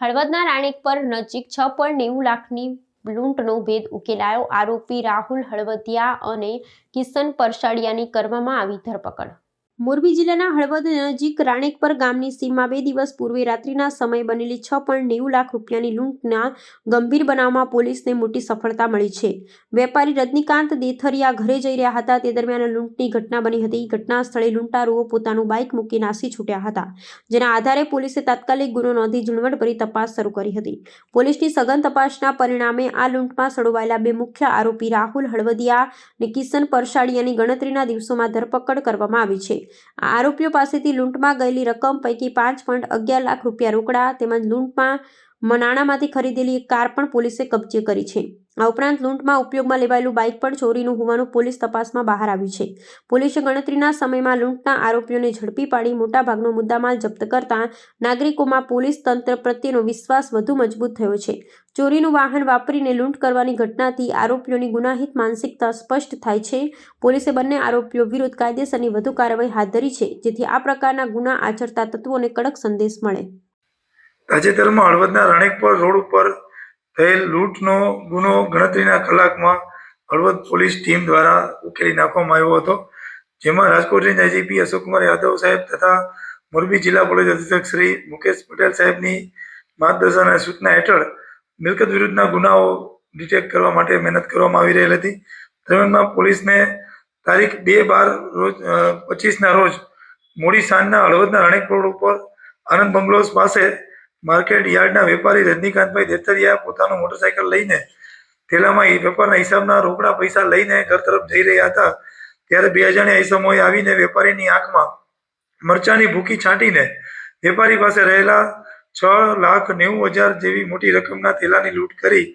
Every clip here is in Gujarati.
હળવદના રાણેક પર નજીક છ પોઈન્ટ નેવું લાખની લૂંટનો ભેદ ઉકેલાયો. આરોપી રાહુલ હળવદિયા અને કિશન પરસાડિયાની કરવામાં આવી ધરપકડ. મોરબી જિલ્લાના હળવદ નજીક રાણેકપર ગામની સીમમાં બે દિવસ પૂર્વે રાત્રિના સમય બનેલી છ પોઈન્ટ નેવું લાખ રૂપિયાની લૂંટના ગંભીર બનાવમાં પોલીસને મોટી સફળતા મળી છે. વેપારી રજનીકાંત દેથરિયા ઘરે જઈ રહ્યા હતા. તે દરમિયાન લૂંટની ઘટના બની હતી. ઘટના સ્થળે લૂંટારુઓ પોતાનું બાઇક મૂકી નાસી છૂટ્યા હતા, જેના આધારે પોલીસે તાત્કાલિક ગુનો નોંધી ઝીણવટભરી તપાસ શરૂ કરી હતી. પોલીસની સઘન તપાસના પરિણામે આ લૂંટમાં સડવાયેલા બે મુખ્ય આરોપી રાહુલ હળવદિયા અને કિશન પરસાડિયાની ગણતરીના દિવસોમાં ધરપકડ કરવામાં આવી છે. આરોપીઓ પાસેથી લૂંટમાં ગયેલી રકમ પૈકી પાંચ પોઈન્ટ અગિયાર લાખ રૂપિયા રોકડા તેમજ લૂંટમાં મનાણામાંથી નાણાંમાંથી ખરીદેલી એક કાર પણ પોલીસે કબજે કરી છે. આ ઉપરાંત લૂંટમાં ઉપયોગમાં લેવાયેલું બાઇક પણ ચોરીનું હોવાનું પોલીસ તપાસમાં બહાર આવ્યું છે. પોલીસે ગણતરીના સમયમાં લૂંટના આરોપીઓને ઝડપી પાડી મોટાભાગનો મુદ્દામાલ જપ્ત કરતા નાગરિકોમાં પોલીસ તંત્ર પ્રત્યેનો વિશ્વાસ વધુ મજબૂત થયો છે. ચોરીનું વાહન વાપરીને લૂંટ કરવાની ઘટનાથી આરોપીઓની ગુનાહિત માનસિકતા સ્પષ્ટ થાય છે. પોલીસે બંને આરોપીઓ વિરુદ્ધ કાયદેસરની વધુ કાર્યવાહી હાથ ધરી છે, જેથી આ પ્રકારના ગુના આચરતા તત્વોને કડક સંદેશ મળે. તાજેતરમાં હળવદના રણેકપર રોડ ઉપર થયેલ લૂંટનો ગુનો ગણતરીના કલાકમાં હળવદ પોલીસ ટીમ દ્વારા ઉકેલી નાખવામાં આવ્યો હતો. જેમાં રાજકોટ રેન્જ આઈજીપી અશોકકુમાર યાદવ સાહેબ તથા મોરબી જિલ્લા પોલીસ અધિક્ષક શ્રી મુકેશ પટેલ સાહેબની માર્ગદર્શન અને સૂચના હેઠળ મિલકત વિરુદ્ધના ગુનાઓ ડિટેક્ટ કરવા માટે મહેનત કરવામાં આવી રહેલ હતી. દરમિયાનમાં પોલીસને તારીખ બે બાર રોજ પચીસના રોજ મોડી સાંજના હળવદના રાણેક ઉપર આનંદ બંગલોઝ પાસે માર્કેટ યાર્ડના વેપારી રજનીકાંતભાઈ દેતરિયા પોતાનું મોટરસાયકલ લઈને થેલામાં વેપારના હિસાબના રોકડા પૈસા લઈને ઘર તરફ જઈ રહ્યા હતા. ત્યારે બે અજાણ્યા ઈસમોએ આવીને વેપારીની આંખમાં મરચાની ભૂકી છાંટીને વેપારી પાસે રહેલા છ લાખ નેવું હજાર જેવી મોટી રકમના થેલાની લૂંટ કરી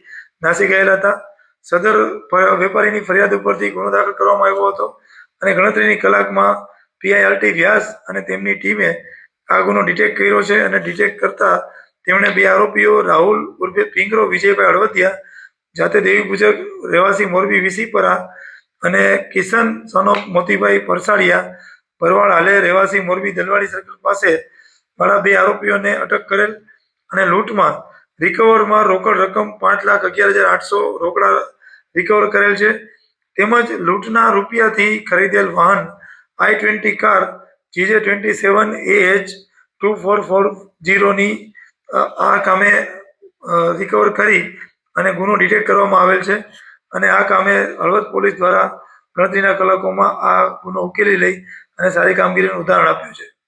નાસી ગયેલા હતા. સદર વેપારીની ફરિયાદ ઉપરથી ગુનો દાખલ કરવામાં આવ્યો હતો અને ગણતરીની કલાકમાં પીઆઈઆરટી વ્યાસ અને તેમની ટીમે આ ગુનો ડિટેક્ટ કર્યો છે અને ડિટેક્ટ કરતા તેમણે બે આરોપીઓ, રાહુલ ઉર્ફે પિંગરો વિજયભાઈ હળવદિયા, જાતે દેવી પૂજક, રહેવાસી મોરબી વિસીપરા અને કિશન સનો મોતીભાઈ પરસાડિયા, ભરવાડ હાલે રહેવાસી મોરબી દલવાડી સર્કલ પાસે વાળા બે આરોપીઓને અટક કરેલ અને લૂંટમાં રિકવરમાં રોકડ રકમ પાંચ લાખ અગિયાર હજાર આઠસો રોકડા રિકવર કરેલ છે. તેમજ લૂંટના રૂપિયાથી ખરીદેલ વાહન I twenty car GJ twenty seven A H two four four જીરોની આ કામે રિકવર કરી અને ગુનો ડિટેક્ટ કરવામાં આવેલ છે અને આ કામે હળવદ પોલીસ દ્વારા ગણતરીના કલાકોમાં આ ગુનો ઉકેલી લઈ અને સારી કામગીરીનું ઉદાહરણ આપ્યું છે.